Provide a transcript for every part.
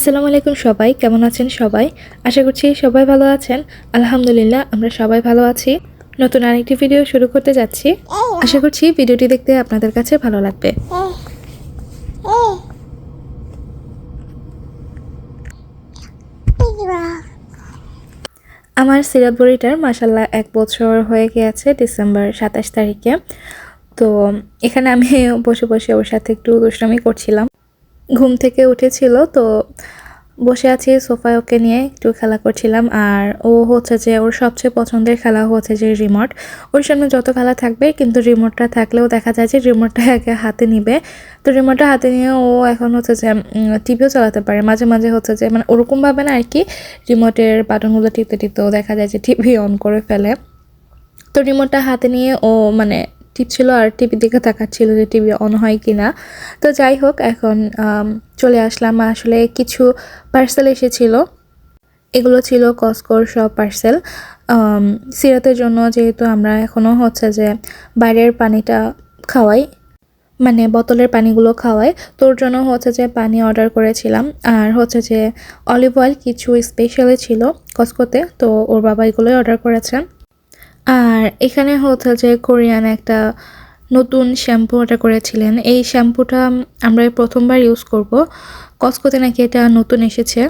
আসসালামু আলাইকুম সবাই, কেমন আছেন সবাই? আশা করছি সবাই ভালো আছেন। আলহামদুলিল্লাহ, আমরা সবাই ভালো আছি। নতুন আরেকটি ভিডিও শুরু করতে যাচ্ছি। আশা করছি ভিডিওটি দেখতে আপনাদের কাছে ভালো লাগবে। আমার সিরাত বড়িটার মাসাল্লাহ এক বছর হয়ে গিয়েছে ডিসেম্বর সাতাশ তারিখে। তো এখানে আমি বসে বসে ওর সাথে একটু দুষ্টামি করছিলাম। ঘুম থেকে উঠেছিল, তো বসে আছি সোফায় ওকে নিয়ে, একটু খেলা করছিলাম। আর ও হচ্ছে যে, ওর সবচেয়ে পছন্দের খেলা হচ্ছে যে রিমোট। ওর সামনে যত খেলা থাকবে, কিন্তু রিমোটটা থাকলেও দেখা যায় যে রিমোটটা একে হাতে নিবে। তো রিমোটটা হাতে নিয়ে ও এখন হচ্ছে যে টিভিও চালাতে পারে। মাঝে মাঝে হচ্ছে যে মানে ওরকমভাবে না আর কি, রিমোটের বাটনগুলো টিপতে টিপতেও দেখা যায় যে টিভি অন করে ফেলে। তো রিমোটটা হাতে নিয়ে ও মানে টিপছিল আর টিভির দিকে তাকাচ্ছিল যে টিভি অন হয় কি না তো যাই হোক এখন চলে আসলাম। আসলে কিছু পার্সেল এসেছিল। এগুলো ছিল কসকোর সব পার্সেল সিরাতের জন্য যেহেতু আমরা এখনও হচ্ছে যে বাইরের পানিটা খাওয়াই মানে বোতলের পানিগুলো খাওয়াই তোর জন্য হচ্ছে যে পানি অর্ডার করেছিলাম। আর হচ্ছে যে অলিভ অয়েল কিছু স্পেশালি ছিল কসকোতে তো ওর বাবা এগুলোই অর্ডার করেছেন আর এখানে হচ্ছে যে কোরিয়ান একটা নতুন শ্যাম্পু অর্ডার করেছিলেন। এই শ্যাম্পুটা আমরা প্রথমবার ইউজ করব। কসকোতে নাকি এটা নতুন এসেছে।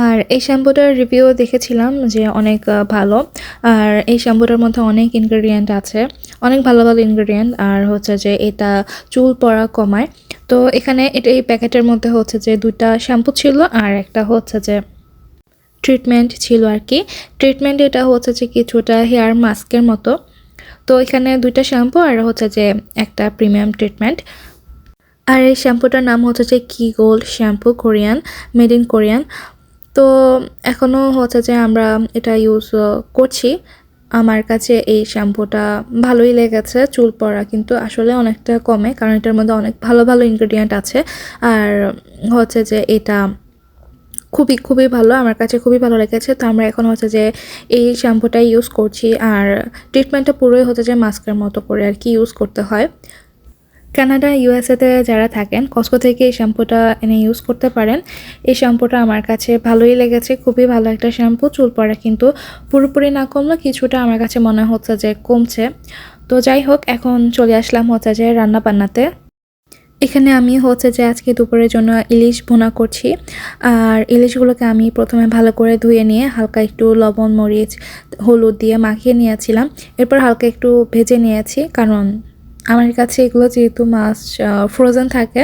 আর এই শ্যাম্পুটার রিভিউ দেখেছিলাম যে অনেক ভালো। আর এই শ্যাম্পুটার মধ্যে অনেক ইনগ্রেডিয়েন্ট আছে। অনেক ভালো ভালো ইনগ্রেডিয়েন্ট আর হচ্ছে যে এটা চুল পড়া কমায়। তো এখানে এটা এই প্যাকেটের মধ্যে হচ্ছে যে দুইটা শ্যাম্পু ছিল আর একটা হচ্ছে যে ট্রিটমেন্ট ছিল আর কি। ট্রিটমেন্ট এটা হচ্ছে যে কিছুটা হেয়ার মাস্কের মতো। তো এখানে দুইটা শ্যাম্পু আর হচ্ছে যে একটা প্রিমিয়াম ট্রিটমেন্ট আর এই শ্যাম্পুটার নাম হচ্ছে যে কি gold shampoo Korean made in Korean তো এখনও হচ্ছে যে আমরা এটা ইউজ করছি। আমার কাছে এই শ্যাম্পুটা ভালোই লেগেছে চুল পড়া, কিন্তু আসলে অনেকটা কমে, কারণ এটার মধ্যে অনেক ভালো ভালো ইনগ্রেডিয়েন্ট আছে। আর হচ্ছে যে এটা খুবই খুবই ভালো, আমার কাছে খুবই ভালো লেগেছে। তো আমরা এখন হচ্ছে যে এই শ্যাম্পুটাই ইউজ করছি আর ট্রিটমেন্টটা পুরোই হচ্ছে যে মাস্কের মতো করে আর কি ইউজ করতে হয়। কানাডা ইউএসএতে যারা থাকেন কসকো থেকে এই শ্যাম্পুটা এনে ইউজ করতে পারেন। এই শ্যাম্পুটা আমার কাছে ভালোই লেগেছে, খুবই ভালো একটা শ্যাম্পু চুল পড়া কিন্তু পুরোপুরি না কমলো কিছুটা আমার কাছে মনে হচ্ছে যে কমছে। তো যাই হোক, এখন চলে আসলাম হচ্ছে যে রান্না বান্নাতে এখানে আমি হচ্ছে যে আজকে দুপুরের জন্য ইলিশ ভুনা করছি। আর ইলিশগুলোকে আমি প্রথমে ভালো করে ধুয়ে নিয়ে হালকা একটু লবণ, মরিচ, হলুদ দিয়ে মাখিয়ে নিয়েছিলাম। এরপর হালকা একটু ভেজে নিয়েছি, কারণ আমার কাছে এগুলো যেহেতু মাছ ফ্রোজেন থাকে,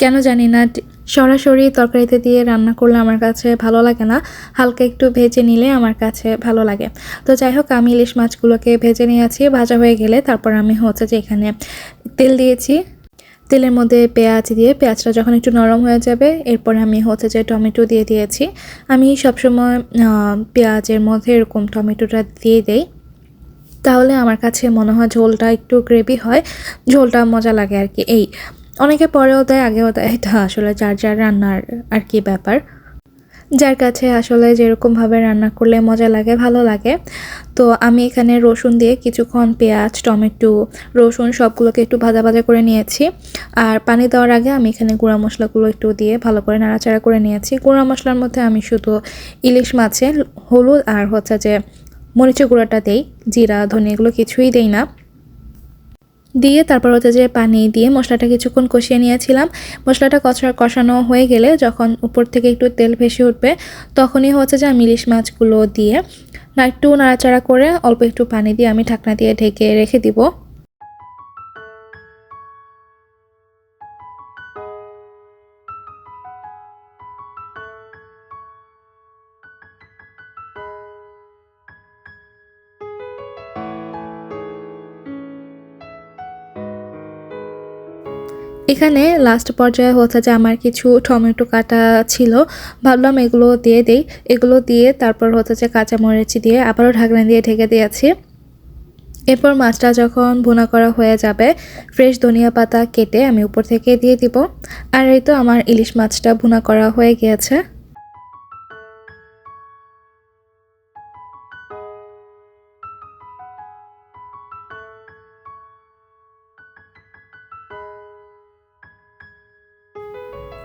কেন জানি না সরাসরি তরকারিতে দিয়ে রান্না করলে আমার কাছে ভালো লাগে না। হালকা একটু ভেজে নিলে আমার কাছে ভালো লাগে। তো যাই হোক, আমি ইলিশ মাছগুলোকে ভেজে নিয়েছি, ভাজা হয়ে গেলে তারপর আমি হচ্ছে যে এখানে তেল দিয়েছি। তেলের মধ্যে পেঁয়াজ দিয়ে, পেঁয়াজটা যখন একটু নরম হয়ে যাবে, এরপর আমি হচ্ছে যে টমেটো দিয়ে দিয়েছি। আমি সবসময় পেঁয়াজের মধ্যে এরকম টমেটোটা দিয়ে দেই। তাহলে আমার কাছে মনে হয় ঝোলটা একটু গ্রেভি হয়, ঝোলটা মজা লাগে আর কি। এই, অনেকে পরেও দেয়, আগেও দেয়। এটা আসলে যার যার রান্নার আর কি ব্যাপার। যার কাছে আসলে যেরকমভাবে রান্না করলে মজা লাগে, ভালো লাগে। তো আমি এখানে রসুন দিয়ে কিছুক্ষণ পেঁয়াজ, টমেটো, রসুন সবগুলোকে একটু ভাজা ভাজা করে নিয়েছি। আর পানি দেওয়ার আগে আমি এখানে গুঁড়া মশলাগুলো একটু দিয়ে ভালো করে নাড়াচাড়া করে নিয়েছি। গুঁড়া মশলার মধ্যে আমি শুধু ইলিশ মাছের হলুদ আর হচ্ছে যে মরিচের গুঁড়াটা দেই, জিরা ধনে এগুলো কিছুই দেই না। দিয়ে তারপর হচ্ছে যে পানি দিয়ে মশলাটা কিছুক্ষণ কষিয়ে নিয়েছিলাম। মশলাটা কষা কষানো হয়ে গেলে যখন উপর থেকে একটু তেল ভেসে উঠবে, তখনই হচ্ছে যে আমি ইলিশ মাছগুলো দিয়ে না একটু নাড়াচাড়া করে অল্প একটু পানি দিয়ে আমি ঢাকনা দিয়ে ঢেকে রেখে দিব। এখানে লাস্ট পর্যায়ে হচ্ছে যে আমার কিছু টমেটো কাটা ছিল। ভাবলাম এগুলো দিয়ে দেই। এগুলো দিয়ে তারপর হচ্ছে যে কাঁচামরিচ দিয়ে আবারও ঢাকনা দিয়ে ঢেকে দিয়েছি এরপর মাছটা যখন ভুনা করা হয়ে যাবে ফ্রেশ ধনিয়া পাতা কেটে আমি উপর থেকে দিয়ে দিব। আর এই তো আমার ইলিশ মাছটা ভুনা করা হয়ে গিয়েছে।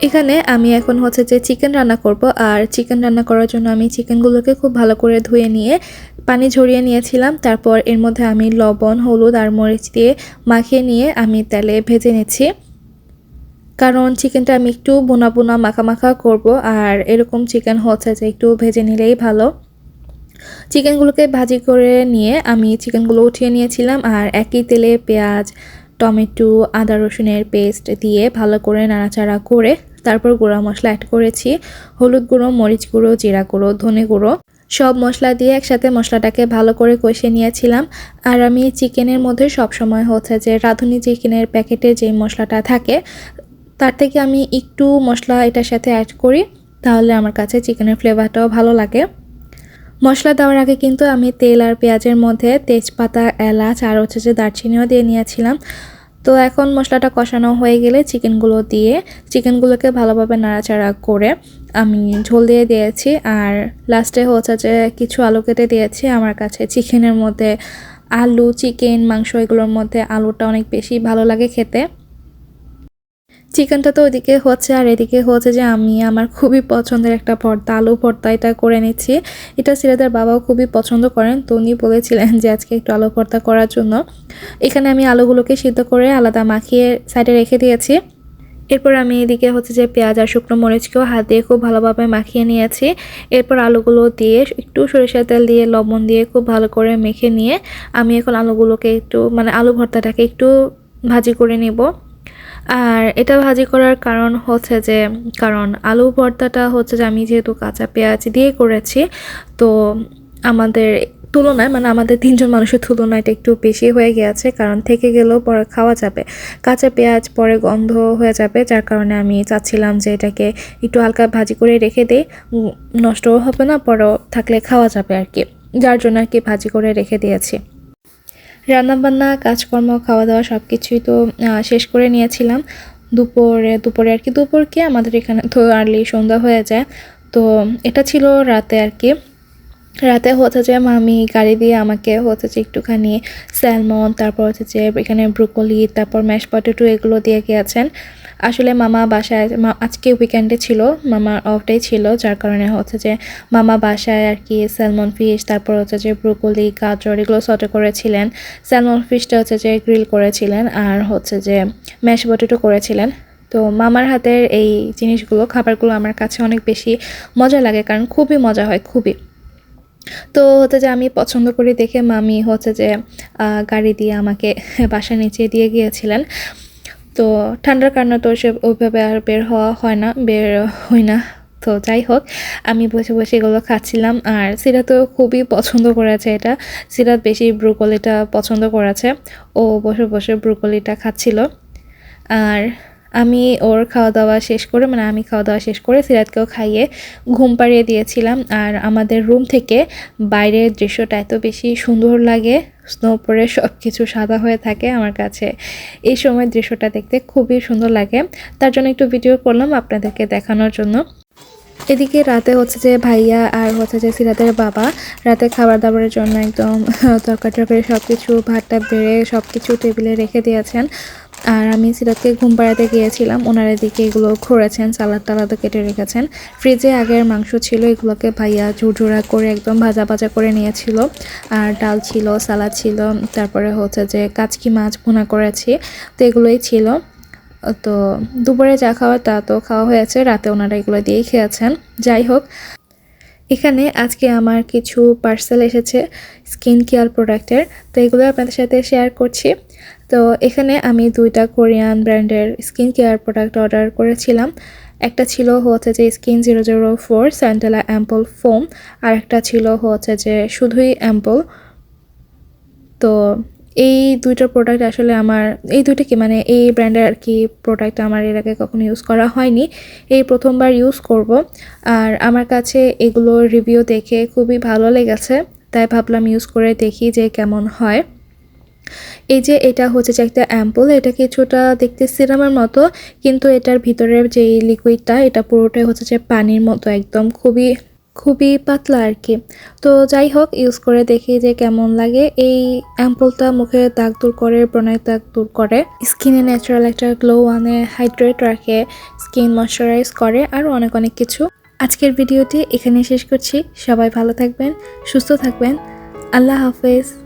এখানে আমি এখন হচ্ছে যে চিকেন রান্না করব, আর চিকেন রান্না করার জন্য আমি চিকেনগুলোকে খুব ভালো করে ধুয়ে নিয়ে পানি ঝরিয়ে নিয়েছিলাম। তারপর এর মধ্যে আমি লবণ, হলুদ আর মরিচ দিয়ে মাখিয়ে নিয়ে আমি তেলে ভেজে নিচ্ছি। কারণ চিকেনটা আমি একটু বোনা বোনা মাখা মাখা করব, আর এরকম চিকেন হচ্ছে যে একটু ভেজে নিলেই ভালো। চিকেনগুলোকে ভাজি করে নিয়ে আমি চিকেনগুলো উঠিয়ে নিয়েছিলাম, আর একই তেলে পেঁয়াজ টমেটো, আদা রসুনের পেস্ট দিয়ে ভালো করে নাড়াচাড়া করে তারপর গুঁড়া মশলা অ্যাড করেছি। হলুদ গুঁড়ো, মরিচ গুঁড়ো, জিরা গুঁড়ো, ধনে গুঁড়ো, সব মশলা দিয়ে একসাথে মশলাটাকে ভালো করে কষে নিয়েছিলাম। আর আমি চিকেনের মধ্যে সব সময় হচ্ছে যে রাঁধুনি চিকেনের প্যাকেটে যে মশলাটা থাকে, তার থেকে আমি একটু মশলা এটার সাথে অ্যাড করি, তাহলে আমার কাছে চিকেনের ফ্লেভারটাও ভালো লাগে। মশলা দেওয়ার আগে কিন্তু আমি তেল আর পেঁয়াজের মধ্যে তেজপাতা, এলাচ আর হচ্ছে যে দারচিনিও দিয়ে নিয়েছিলাম। তো এখন মশলাটা কষানো হয়ে গেলে চিকেনগুলো দিয়ে, চিকেনগুলোকে ভালোভাবে নাড়াচাড়া করে আমি ঝোল দিয়ে দিয়েছি। আর লাস্টে হচ্ছে যে কিছু আলু কেটে দিয়েছি। আমার কাছে চিকেনের মধ্যে আলু, চিকেন, মাংস এগুলোর মধ্যে আলুটা অনেক বেশি ভালো লাগে খেতে। চিকেনটা তো ওইদিকে হচ্ছে, আর এদিকে হচ্ছে যে আমি আমার খুবই পছন্দের একটা ভর্তা, আলু ভর্তা এটা করে নিচ্ছি। এটা সিরাদের বাবাও খুবই পছন্দ করেন, তো উনি বলেছিলেন যে আজকে একটু আলু ভর্তা করার জন্য। এখানে আমি আলুগুলোকে সিদ্ধ করে আলাদা মাখিয়ে সাইডে রেখে দিয়েছি। এরপর আমি এদিকে হচ্ছে যে পেঁয়াজ আর শুকনো মরিচকেও হাত দিয়ে খুব ভালোভাবে মাখিয়ে নিয়েছি। এরপর আলুগুলো দিয়ে একটু সরিষার তেল দিয়ে, লবণ দিয়ে খুব ভালো করে মেখে নিয়ে আমি এখন আলুগুলোকে একটু মানে আলু ভর্তাটাকে একটু ভাজি করে নেব। আর এটা ভাজি করার কারণ হচ্ছে যে, কারণ আলু ভর্তাটা হচ্ছে যে আমি যেহেতু কাঁচা পেঁয়াজ দিয়ে করেছি, তো আমাদের তুলনায় মানে আমাদের তিনজন মানুষের তুলনায় এটা একটু বেশি হয়ে গিয়েছে, কারণ থেকে গেলেও পরে খাওয়া যাবে। কাঁচা পেঁয়াজ পরে গন্ধ হয়ে যাবে, যার কারণে আমি চাচ্ছিলাম যে এটাকে একটু হালকা ভাজি করে রেখে দিই। নষ্টও হবে না, পরেও থাকলে খাওয়া যাবে আর কি। যার জন্য আর কি ভাজি করে রেখে দিয়েছি। রান্নাবান্না, কাজকর্ম খাওয়া দাওয়া সব কিছুই তো শেষ করে নিয়েছিলাম। দুপুরে দুপুরে আর কি, দুপুরকে আমাদের এখানে তো আর্লি সন্ধ্যা হয়ে যায়। তো এটা ছিল রাতে আর কি। রাতে হচ্ছে যে মামি গাড়ি দিয়ে আমাকে হচ্ছে যে একটুখানি স্যালমন, তারপর হচ্ছে যে এখানে ব্রোকলি, তারপর ম্যাশ পটেটো এগুলো দিয়ে গিয়েছেন। আসলে মামা বাসায় আজকে উইকেন্ডে ছিল মামার অফ ডে ছিল, যার কারণে হচ্ছে যে মামা বাসায় আর কি স্যালমন ফিশ তারপর হচ্ছে যে ব্রোকলি, গাজর এগুলো সটে করেছিলেন। স্যালমন ফিশটা হচ্ছে যে গ্রিল করেছিলেন আর হচ্ছে যে ম্যাশ পটেটো করেছিলেন। তো মামার হাতের এই জিনিসগুলো, খাবারগুলো আমার কাছে অনেক বেশি মজা লাগে, কারণ খুবই মজা হয়, খুবই। তো হচ্ছে যে আমি পছন্দ করি দেখে মামি হচ্ছে যে গাড়ি দিয়ে আমাকে বাসা নিচে দিয়ে গিয়েছিলেন। তো ঠান্ডার কারণে তো সে ওইভাবে আর বের হওয়া হয় না, বের হই না। তো যাই হোক, আমি বসে বসে এগুলো খাচ্ছিলাম। আর সিরাত তো খুবই পছন্দ করেছে এটা। সিরাত বেশি ব্রুকলিটা পছন্দ করেছে। ও বসে বসে ব্রুকলিটা খাচ্ছিল। আর আমি ওর খাওয়া দাওয়া শেষ করে মানে আমি খাওয়া দাওয়া শেষ করে সিরাতকেও খাইয়ে ঘুম পাড়িয়ে দিয়েছিলাম। আর আমাদের রুম থেকে বাইরের দৃশ্যটা এত বেশি সুন্দর লাগে স্নো পরে সব কিছু সাদা হয়ে থাকে আমার কাছে। এই সময় দৃশ্যটা দেখতে খুবই সুন্দর লাগে। তার জন্য একটু ভিডিও করলাম আপনাদেরকে দেখানোর জন্য। এদিকে রাতে হচ্ছে যে ভাইয়া আর হচ্ছে যে সিরাতের বাবা রাতে খাবার দাবারের জন্য একদম তরকারি টরকারি সব কিছু ভাতটা বেড়ে সব কিছু টেবিলে রেখে দিয়েছেন। আর আমি সিরাতকে ঘুম পাড়াতে গিয়েছিলাম। ওনার এদিকে এগুলো খোঁড়েছেন, সালাদ টালাদও কেটে রেখেছেন। ফ্রিজে আগের মাংস ছিল, এগুলোকে ভাইয়া ঝুরঝুরা করে একদম ভাজা ভাজা করে নিয়েছিল। আর ডাল ছিল, সালাদ ছিল, তারপরে হচ্ছে যে কাচকি মাছ ভুনা করেছি, তো এগুলোই ছিল। তো দুপুরে যা খাওয়া তা তো খাওয়া হয়েছে, রাতে ওনারা এগুলো দিয়েই খেয়েছেন। যাই হোক, এখানে আজকে আমার কিছু পার্সেল এসেছে স্কিন কেয়ার প্রোডাক্টের, তো এগুলো আপনাদের সাথে শেয়ার করছি। তো এখানে আমি দুইটা কোরিয়ান ব্র্যান্ডের স্কিন কেয়ার প্রোডাক্ট অর্ডার করেছিলাম। একটা ছিল হচ্ছে যে skin zero zero four centella ampoule foam, আর একটা ছিল হচ্ছে যে শুধুই অ্যাম্পল। তো এই দুইটা প্রোডাক্ট আসলে আমার, এই দুইটা কি মানে এই ব্র্যান্ডের আর কি প্রোডাক্ট আমার এর আগে কখনো ইউজ করা হয়নি। এই প্রথমবার ইউজ করব। আর আমার কাছে এগুলো রিভিউ দেখে খুবই ভালো লেগেছে, তাই ভাবলাম ইউজ করে দেখি যে কেমন হয়। এই যে এটা হচ্ছে যে একটা অ্যাম্পল এটা কিছুটা দেখতে সিরামের মতো, কিন্তু এটার ভিতরে যে লিকুইডটা এটা পুরোটাই হচ্ছে যে পানির মতো একদম, খুবই খুবই পাতলা আর কি তো যাই হোক ইউজ করে দেখি যে কেমন লাগে। এই অ্যাম্পলটা মুখে দাগ দূর করে ব্রণের দাগ দূর করে স্কিনে ন্যাচারাল একটা গ্লো আনে হাইড্রেট রাখে স্কিন ময়শ্চারাইজ করে আরও অনেক অনেক কিছু। আজকের ভিডিওটি এখানে শেষ করছি। সবাই ভালো থাকবেন, সুস্থ থাকবেন। আল্লাহ হাফেজ।